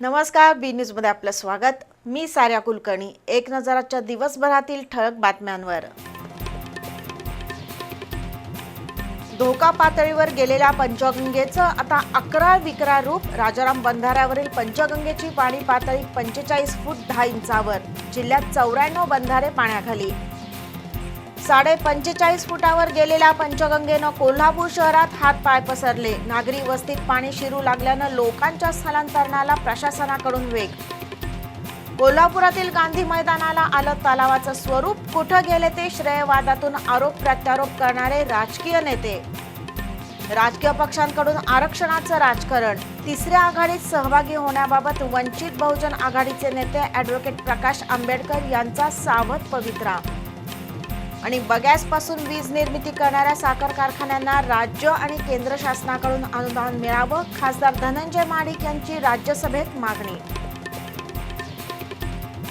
नमस्कार बी न्यूजमध्ये आपलं स्वागत. मी साऱ्या कुलकर्णी एक नजराच्या दिवसभरातील ठळक बातम्यांवर. धोका पातळीवर गेलेल्या पंचगंगेचं आता अकरा विकरा रूप राजाराम बंधाऱ्यावरील पंचगंगेची पाणी पातळी पंचेचाळीस फूट दहा इंचावर. जिल्ह्यात चौऱ्याण्णव बंधारे पाण्याखाली. साडे पंचेचाळीस फुटावर गेलेल्या पंचगंगेनं कोल्हापूर शहरात हात पाय पसरले. नागरी वस्तीत पाणी शिरू लागल्यानं लोकांच्या स्थलांतरणाला प्रशासनाकडून वेग. कोल्हापुरातील गांधी मैदानाला आलं तलावाचं स्वरूप कुठं गेले ते श्रेयवादातून आरोप प्रत्यारोप करणारे राजकीय नेते. राजकीय पक्षांकडून आरक्षणाचं राजकारण. तिसऱ्या आघाडीत सहभागी होण्याबाबत वंचित बहुजन आघाडीचे नेते ॲडव्होकेट प्रकाश आंबेडकर यांचा सावध पवित्रा आणि बगॅसपासून वीज निर्मिती करणाऱ्या साखर कारखान्यांना राज्य आणि केंद्र शासनाकडून अनुदान मिळावं खासदार धनंजय माडिक यांची राज्यसभेत मागणी.